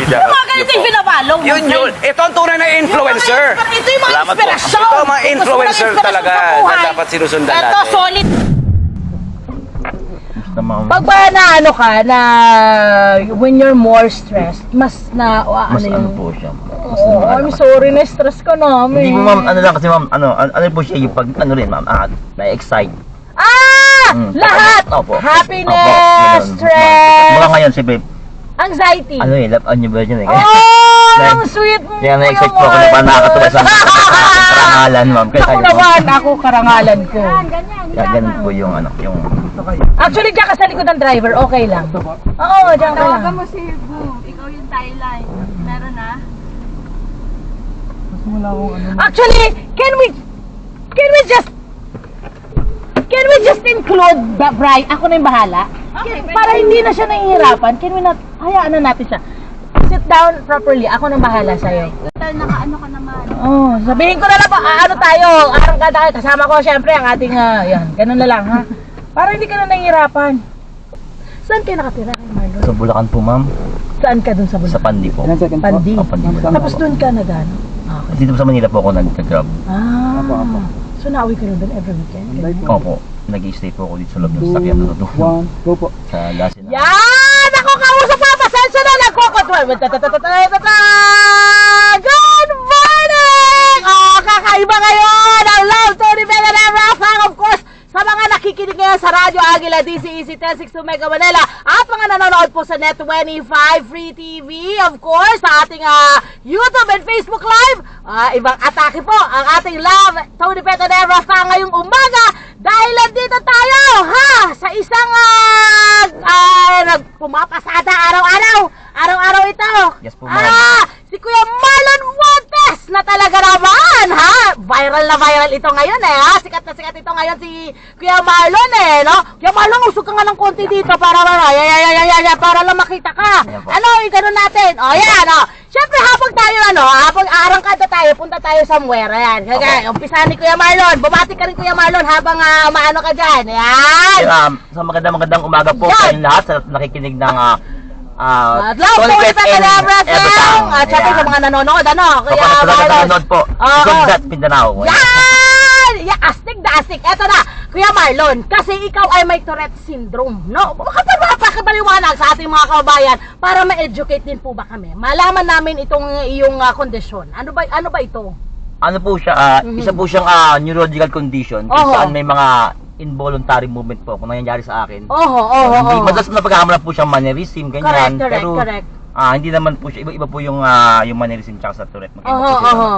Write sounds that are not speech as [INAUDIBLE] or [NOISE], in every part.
Yung mga ganito yung pinapalo. Yun yun. Ito ang tunay na influencer. Yung mga- Ito yung mga Salamat po. inspirasyon. Ito ang mga Gusto mo ng influencer inspirasyon talaga sa na buhay. dapat sinusundan Ito, natin. solid. Tama. Pag ba na ano ka, na when you're more stressed, mas na, o, ano Mas ano yung... po siya. Mas Oh, lumalakas. I'm sorry, na-stress ka namin. Hindi po ma'am, ano lang kasi ma'am, ano, ano, ano po siya yung pag, ano rin ma'am, ah, na-excite. Ah! Mm. Lahat! Opo. Happiness, Opo, ganun. stress, Mga ngayon, siyempre, anxiety. ano eh, love on your virgin eh. Oh, ang sweet mo Kaya na-excite po ako na parang nakakatuwa sa karangalan ma'am. Kaya Ako tayo, naman, ako karangalan ko. Kaya ganun po yung ano, yung... Actually, diyan ka sa likod ng driver, okay lang. Oo, diyan ka lang. Tawagan mo si Boo. Ikaw yung Thailand. Meron na? Actually, can we, can we just, can we just include the bride? Ako na yung bahala. Okay, para hindi na siya nahihirapan, can we not, hayaan na natin siya. Sit down properly, ako nang bahala sa'yo. Total, nakaano ka naman. Oh, sabihin ko na lang po, ah, ano tayo, arang ka tayo, kasama ko syempre ang ating, ah, yan, ganun na lang ha. Para hindi ka na nahihirapan. Saan kayo nakatira kay Marlon? Sa Bulacan po ma'am, Saan ka dun sa sa Bulacan? Pandi po. Pandi. Oh, Pandi. Tapos dun ka nagano? Okay. Dito po sa Manila po ako nag-grab. Ah, so nauwi ka rin dun every weekend? Opo, nag-stay po ako dito sa loob ng sakyan na doon. One, go po. Sa Lasin. Yan! Ako kausap pa! Pasensya na! Nagkukotwal! Good morning! Oh, kakaiba ngayon! Ang love story Mega Rafa! Of course, sa mga nakikinig ngayon sa Radyo Agila DCEC 1062 Mega Manila at mga nanonood po sa Net25 Free TV, of course, sa ating ah, YouTube and Facebook Live, ah, ibang atake po ang ating love Tony Petanera sa ngayong umaga dahil nandito tayo, ha, sa isang ah, ah, nagpumapasada araw-araw. Araw-araw ito. Yes po, ma'am. Ah, si Kuya Marlon Montes na talaga naman, ha? Viral na viral ito ngayon eh, ha? Sikat na sikat ito ngayon si Kuya Marlon eh, no? Kuya Marlon, usog ka nga ng konti dito para, para, ya, ya, ya, ya, ya, para lang makita ka. Ano, yung ganun natin. O, yan, o. Siyempre, habang tayo, ano, habang arangkada tayo, punta tayo somewhere, ayan. Kaya, umpisa ni Kuya Marlon. Bumati ka rin, Kuya Marlon, habang uh, maano ka dyan. Ayan. Kaya, um, sa magandang magandang umaga po Yan. sa lahat sa nakikinig ng ah ah, At love po Calabra Evertang. Sang! At syempre sa mga nanonood, ano? Opo, Kuya sa Marlon. nanonood po. Oo. Good that Mindanao. Yan! Yeah, astig na astig. Eto na, Kuya Marlon, kasi ikaw ay may Tourette syndrome, no? Makapagpapakabaliwanag sa ating mga kababayan para ma-educate din po ba kami? Malaman namin itong iyong ah, kondisyon. Ano ba ano ba ito? Ano po siya, ah, Mhm. isa po siyang ah, neurological condition kung saan may mga involuntary movement po kung nangyayari sa akin. Oho, oho, Hindi, oho. madalas na pagkakamala po siyang mannerism, Correct, ganyan. correct, pero correct. Ah, hindi naman po siya, iba-iba po yung, ah, yung mannerism tsaka sa Tourette. Magkaiba Oho, po sila. oho.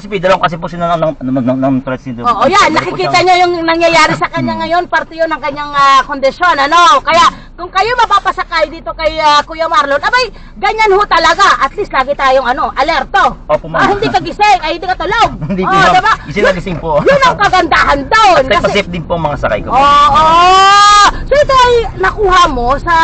Si dalawang kasi po sila ng, ng, ng, ng, ng Tourette syndrome. Oo, yan, Meron po nakikita siyang- yung nangyayari sa kanya ngayon, parte yun ng kanyang ah, kondisyon, ano? Kaya, kung kayo mapapasakay dito kay ah, Kuya Marlon, abay, ganyan ho talaga. At least lagi tayong, ano, alerto. Opo, ma'am. Ah, hindi ka gising, ay hindi ka tulog. [LAUGHS] Hindi po, oh, ma'am. diba? Gising na gising po. Yun ang kagandahan doon. Safe na safe din po ang mga sakay ko. Oo! So ito ay nakuha mo sa...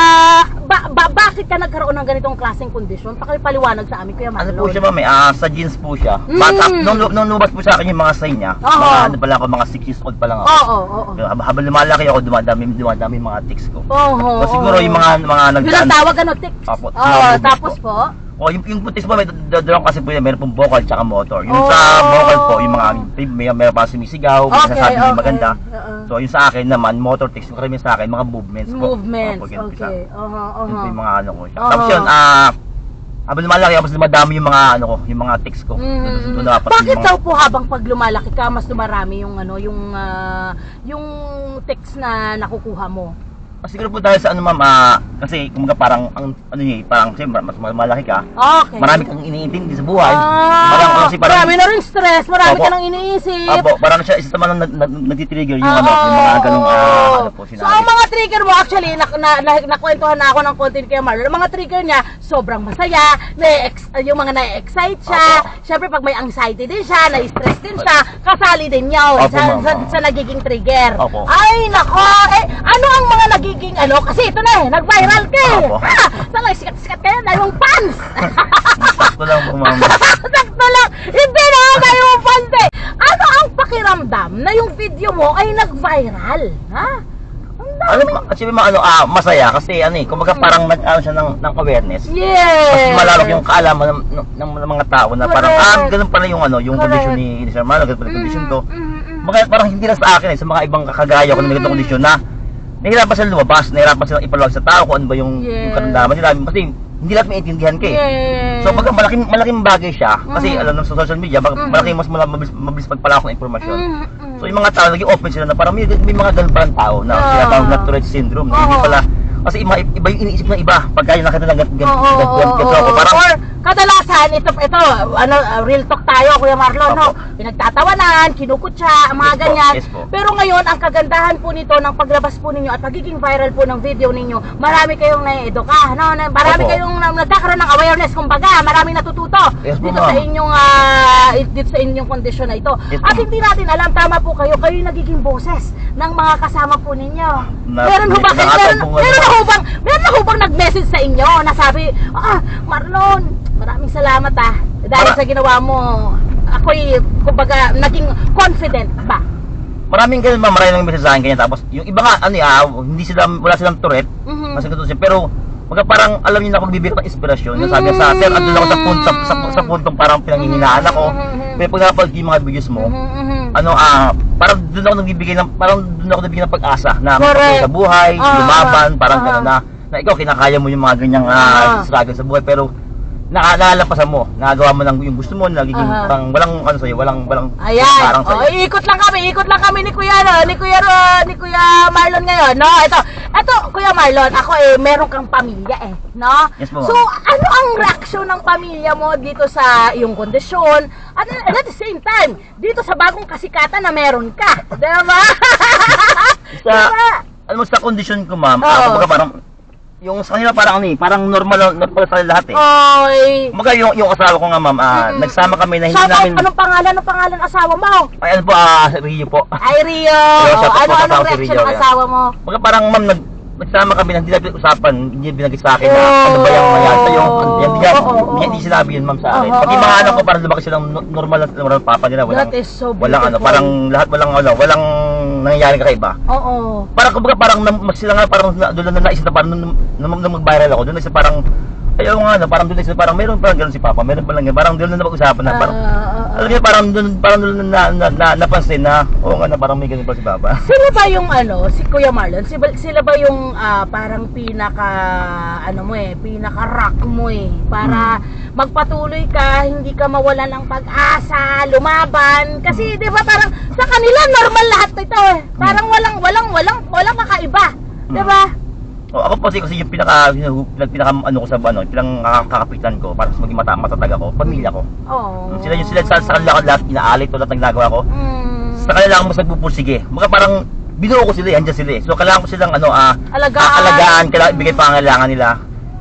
Ba, ba- bakit ka nagkaroon ng ganitong klaseng kondisyon? Pakipaliwanag sa amin, Kuya Ano Marlon. po siya ma'am, eh, ah, sa jeans po siya. Mm. Bata, nung, nung lumabas po sa akin yung mga sign niya, Oo. mga ano pa lang ako, mga 6 years old pa lang ako. Oo, oo, oo. Hab- Habang lumalaki ako, dumadami, dumadami yung mga tics ko. Oo, So, siguro oo. yung mga mga Yun ang nagdaan. tawag, ano, tics. Apo, Oo, sinabi ko tapos po? Oh, yung, yung putis po, may dadalawang kasi po yan, meron pong vocal tsaka motor. Yung Oh. sa vocal po, yung mga, may, may pa sumisigaw, may Okay, hindi okay. maganda. Oo. So, yung sa akin naman, motor tics, yung karamihan sa akin, mga movements po. Movements, po okay. Oho, Yun po oho. yung mga ano ko siya. Oo. Tapos yun, ah, habang lumalaki ako, mas dumadami yung mga ano ko, yung mga tics ko. Mm. Bakit mga- daw po habang pag lumalaki ka, mas dumarami yung ano, yung ah, yung text na nakukuha mo? Ah, siguro po dahil sa ano ma'am, ah, kasi kumaga parang, ang, ano eh, parang siyempre, mas malaki ka, Okay. marami kang iniintindi sa buhay. Ah, parang, kasi parang, marami na rin stress, marami Opo. ka nang iniisip. Apo, parang siya, isa sa mga nag- nag- nagtitrigger yung ano, yung mga ganung, ah, ano po, So, sinabi. ang mga trigger mo, actually, na, na, na, nakwentuhan na ako ng content kay Marlon, ang mga trigger niya, sobrang masaya, na yung mga na-excite siya, Opo. syempre pag may anxiety din siya, na-stress din siya, kasali din yun Opo, sa, ma'am. sa, sa nagiging trigger. Opo. Ay, nako, eh, ano ang mga nagiging, ano, kasi ito na eh, nag-viral ka eh. Opo. Ha? Sikat-sikat kayo na yung pants? Sakto lang po [LAUGHS] ma'am. Sakto lang, hindi na ako yung fans eh. Ano ang pakiramdam na yung video mo ay nag-viral? Ha? Ang ano, kasi may mga ano, ah, masaya kasi ano eh, kumbaga parang nag-ano siya ng, ng awareness. Yes. Mas malalak yung kaalaman ng, ng, ng, ng mga tao na parang, Correct. ah, ganun pala yung ano, yung Correct. kondisyon ni, ni Sir Marlon, ganun pala yung kondisyon ko. Mm, mm, mm. Mga parang hindi lang sa akin eh, sa mga ibang kakagaya ko na may ganitong kondisyon na nahirapan sila lumabas, nahirapan sila ipalawag sa tao kung ano ba yung, yung Yes. karamdaman nila. Kasi hindi lahat maintindihan ka eh. Yes. So pagka malaking malaking bagay siya kasi Mhm. alam sa social media bak- Mhm. malaking mas mabilis, mabilis pagpala ng impormasyon. Mm, mm. So yung mga tao naging open sila na parang may, may mga ganun tao na Ah. tinatawag na Tourette syndrome. na Hindi pala kasi iba, iba yung iniisip ng iba pagka yung nakita ng ganito ako parang Or kadalasan ito ito ano uh, real talk tayo Kuya Marlon no. Pinagtatawanan, kinukutsa, mga Yes po, ganyan. yes po. Pero ngayon ang kagandahan po nito ng paglabas po ninyo at pagiging viral po ng video ninyo, marami kayong nai-eduka, no? Marami Opo. kayong na- nagkakaroon ng awareness kumbaga, maraming natututo Yes po, dito sa inyong ah, dito sa inyong kondisyon na ito. Yes, At hindi natin alam tama po kayo, kayo yung nagiging boses ng mga kasama po ninyo. Na- meron ho ba kayo, meron, meron na ho bang, meron na ho bang nag-message sa inyo na sabi, ah, Marlon, maraming salamat ah. Dahil Para- sa ginawa mo, ako'y, kumbaga, naging confident ba? maraming ganun ma'am, maraming nang message sa akin ganyan tapos yung iba nga ano ah, hindi sila wala silang. Kasi ganito siya. Pero, mga parang alam niyo na ako bibigyan ng inspirasyon. Yung sabi niya sa atin, andun ako sa punto, sa, sa, puntong parang pinanghihinaan ako. Pero pag napag yung mga videos mo, Mhm, mhm. ano ah, parang doon ako nagbibigay ng, parang doon ako nagbibigay ng pag-asa na magpatuloy sa buhay, Ah, lumaban, parang gano'n na, na ikaw kinakaya mo yung mga ganyang ah, struggle sa buhay. Pero, nakalampasan mo, nagagawa mo lang yung gusto mo, nagiging Aha. parang walang ano sa'yo, walang, walang Ayan. parang Oh, sa'yo. ikot lang kami, ikot lang kami ni Kuya no, ni Kuya Ro- ni Kuya Marlon ngayon, no? Ito Kuya Marlon, ako eh meron kang pamilya eh, no? Yes, ma'am. So, ano ang reaksyon ng pamilya mo dito sa iyong kondisyon? At, at the same time, dito sa bagong kasikatan na meron ka, 'di ba? [LAUGHS] sa, Diba? mo, sa condition ko, ma'am, Oo. ah, kumbaga parang, yung sa kanila parang ano eh, parang normal, normal sa lahat eh. Oy. Kumbaga yung, yung asawa ko nga ma'am, ah, Mm-mm. nagsama kami na hindi Shout out, namin, anong pangalan, anong pangalan asawa mo? ay ano po, ah, Rio po. Ay, Rio. Rio, ano po si reaction ng asawa mo? Kumbaga parang ma'am, nag, nagsama kami na hindi namin usapan, hindi binagay sa akin na Oh. ano ba yung sa'yo, Oo, hindi, hindi, oo, oo, hindi, sinabi yun ma'am sa akin. Pag yung mga anak ko parang lumaki silang no- normal na normal papa nila, walang, That is so walang ano, parang lahat walang ano, walang nangyayari kakaiba. Oo. Parang kumbaga parang sila nga parang na, doon na naisip na parang nung, nung, nung mag-viral ako, doon na parang ayaw nga na, parang doon na parang meron parang ganun si Papa, meron pa lang parang doon na napag-usapan na parang ah. alam niyo parang doon parang doon na, na, na, napansin na oo nga na parang may ganun pa si Papa. [LAUGHS] Sila ba yung ano, si Kuya Marlon, sila, sila ba yung ah, parang pinaka, ano mo eh, pinaka rock mo eh, para magpatuloy ka, hindi ka mawalan ng pag-asa, lumaban, kasi di ba parang sa kanila normal lahat ito eh, parang walang, walang, walang, walang kakaiba, di ba? Kasi kasi yung pinaka pinaka ano ko sa ano, pinang kakapitan ko para sa maging mata, matatag ako, pamilya ko. Oh. Sila yung sila sa, sa kanila ko lahat inaalit ko lahat ng ginagawa ko. Mm. Sa kanila ako mas nagpupursige. Mga parang binuo ko sila, eh, andyan sila eh. So kailangan ko silang ano ah Alagaan. alagaan, kailangan ibigay pangangailangan nila.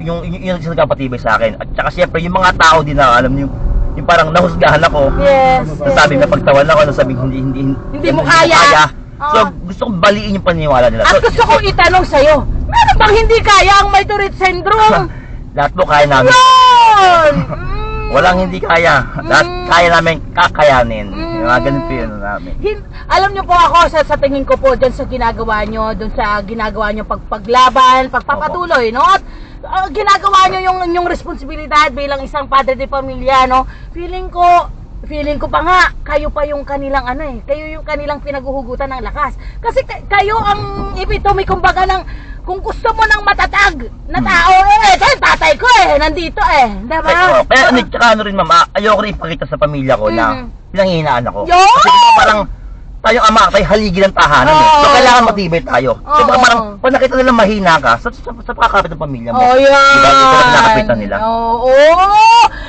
Yung yung, yung, yung nagpapatibay sa akin. At saka siyempre yung mga tao din na alam niyo yung parang nahusgahan ako. Yes. yes, Nasabi na yes. pagtawan ako, nasabi hindi hindi Hindi mo kaya. So Ah. gusto kong baliin yung paniniwala nila. At So, gusto kong itanong sa'yo, meron bang hindi kaya ang may Tourette syndrome? [LAUGHS] lahat po kaya namin. Yun! Mm. [LAUGHS] Walang hindi kaya. Lahat Mm. kaya namin kakayanin. Mm. Yung mga ganun po yun ano namin. Hin- alam niyo po ako sa, sa tingin ko po dyan sa ginagawa niyo, dun sa ginagawa niyo pagpaglaban, pagpapatuloy, no? At uh, ginagawa niyo yung yung responsibilidad bilang isang padre de pamilya, no? Feeling ko feeling ko pa nga kayo pa yung kanilang ano eh, kayo yung kanilang pinaguhugutan ng lakas. Kasi ka- kayo ang epitome kumbaga ng kung gusto mo ng matatag na Hmm. tao eh, dahil tatay ko eh, nandito eh, diba? Ay, oh, ano, tsaka ano rin ma'am, ah, ayoko rin ipakita sa pamilya ko na Mhm. pinanghihinaan ako. Yun! Kasi diba parang tayong ama, tayo haligi ng tahanan eh. So Oo. kailangan matibay tayo. So Oo. parang pag nakita nila mahina ka, sa, sa, sa pakakapit ng pamilya mo. Oh, yan. Diba? Ito na pinakapitan nila. Oo.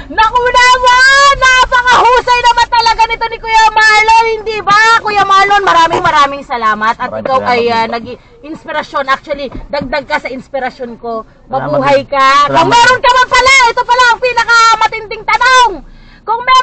Naku naman! Napakahusay naman talaga nito ni Kuya Marlon, hindi ba? Kuya Marlon, maraming maraming salamat. At Maraming ikaw salamat ay uh, din po. naging inspirasyon. Actually, dagdag ka sa inspirasyon ko. Mabuhay din. ka. Kung Salamat meron ka man pala, ito pala ang pinakamatinding tanong. Kung meron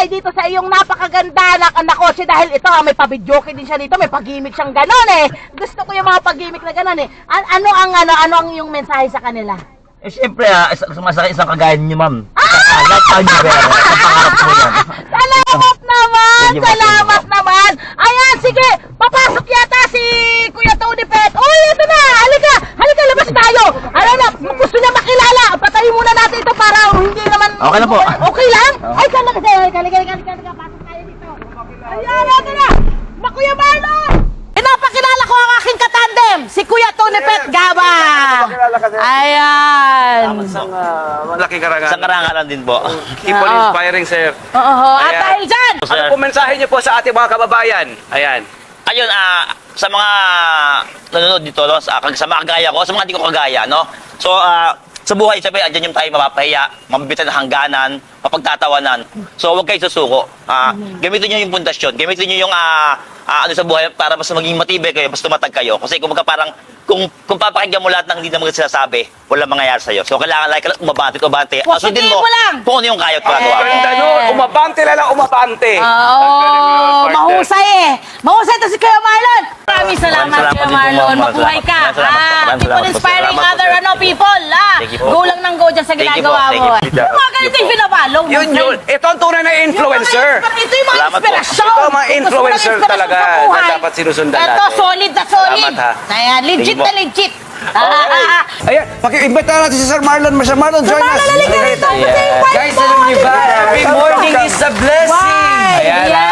maisakay dito sa iyong napakaganda na, na kotse dahil ito ah, may pabidyoke din siya dito, may pagimik siyang ganon eh. Gusto ko yung mga pagimik na ganon eh. An- ano ang ano ano ang iyong mensahe sa kanila? Eh syempre, ah, isa- sa isang kagaya niyo ma'am. Ah! Love Anyo Vera. Ang pangarap mo yan. Salamat naman! Sige. Salamat naman! Ayan, sige! Papasok yata si Kuya Tony Pet! Uy, ito na! Halika! Halika, labas tayo! Ano na, gusto niya makilala! Patayin muna natin ito para hindi naman... Okay na po. [LAUGHS] Okay lang? Ay, kala kasi! Halika, halika, halika, halika, halika, pasok tayo dito! Ayan, ito na! Na Kuya Marlon! Pinapakilala ko ang aking katandem, si Kuya Tony Pet Gaba! Ayan! Malaki karangalan din po. Keep on inspiring, sir. Oo, at Ayan. dahil dyan, Ano po mensahe niyo po sa ating mga kababayan? Ayan. Ayun, ah, sa mga nanonood dito, no, sa, sa mga kagaya ko, sa mga hindi ko kagaya, no? So, ah, sa buhay, sabi, andyan yung tayo mapapahiya, mabibitan ng hangganan, mapagtatawanan. So, huwag kayo susuko. Ah, Gamitin nyo yung pundasyon, gamitin nyo yung ah, ah, ano sa buhay para mas maging matibay kayo, mas tumatag kayo. Kasi kung parang, kung, kung papakinggan mo lahat ng hindi na mga sinasabi, walang mangyayari sa'yo. So, kailangan like, umabante, umabante. Positive Asundin mo, mo lang. kung ano yung ginagawa Ang mo. ganda nun. Umabante lang, umabante. Oo, mahusay eh. Mahusay to si Kuya Marlon. Maraming salamat, salamat Kuya Marlon. Mabuhay ka. Ah, keep on inspiring other sir. ano people. Ah, go lang ng go dyan sa Thank you po, ginagawa thank mo. you. Yung mga ganito yung pinapalo. Yun yun. Ito ang tunay na influencer. Ito yung mga inspirasyon. Ito ang mga influencer talaga na dapat sinusundan Ito, natin. solid na solid. Ayan, legit na legit. Ah, ah, Okay. ah. Ayan, paki-invite natin si Sir Marlon. Sir Marlon, join us. Marlon, halika white Guys, alam niyo ba? Every morning is a blessing. Ayan ah.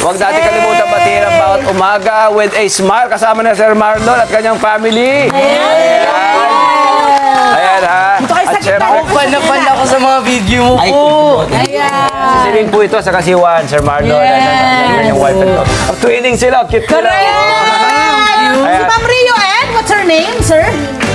Huwag natin kalimutan batiin ang bawat umaga with a smile kasama na Sir Marlon at kanyang family. Ayan ha. At syempre, Panapan ako sa mga video mo po. Ayan. siling po ito sa kasiwan, Sir Marlon. Yes. Ayan, kanyang wife and dog. Ang Twinning sila, cute nila. Correct! Si Ayan. Ma'am Rio and what's her name, sir?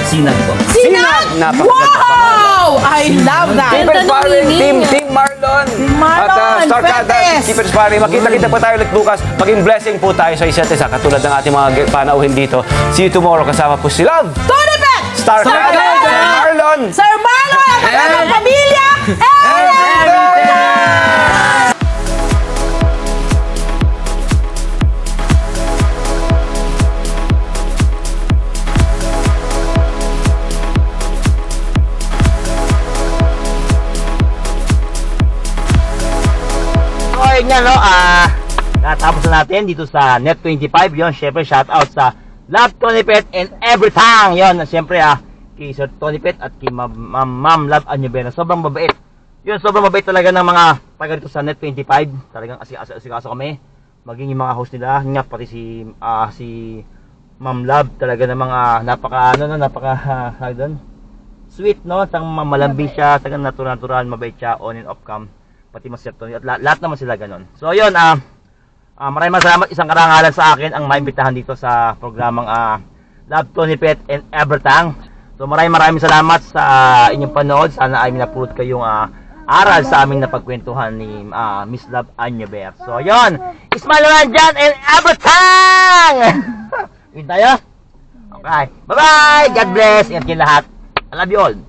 Sinag po. Sinag! Napakaganda Wow! I love that! Keep inspiring, team, team Marlon. Marlon, At uh, Star Fuentes. Cadas, keep inspiring. Makita-kita po tayo ulit bukas. Maging blessing po tayo sa isa't isa. Katulad ng ating mga panauhin dito. See you tomorrow. Kasama po si Love, Tony Beck! Star Sir Cadas, Marlon! Sir Marlon! Ang pamilya! And Nga, no, ah, natapos na natin dito sa Net25, yon syempre, shout out sa Love Tony Pet and Everything, yon syempre, ah, kay Sir Tony Pet at kay Ma'am Ma'am, Ma'am Love Anyubena, sobrang mabait. Yun, sobrang mabait talaga ng mga taga dito sa Net25, talagang asikaso kami, maging yung mga host nila, nga, pati si, ah, si Ma'am Love, talaga ng mga napaka, ano, no, napaka, [LAUGHS] uh, doon, sweet, no? Sang malambi siya, tagang natural-natural, mabait siya, on and off cam. Pati mas Tony, at la- lahat naman sila ganun. So, yun, ah, ah, maraming salamat. Isang karangalan sa akin ang maimbitahan dito sa programang ah, Love Tony Pet and Evertang. So, maraming maraming salamat sa ah, inyong panood. Sana ay minapulot kayong ah, aral sa aming napagkwentuhan ni ah, Miss Love Anyaber. So, yun. Ismail dyan and Evertang! [LAUGHS] Yun tayo? Okay. Bye-bye! God bless! Ingat kayo lahat. I love you all.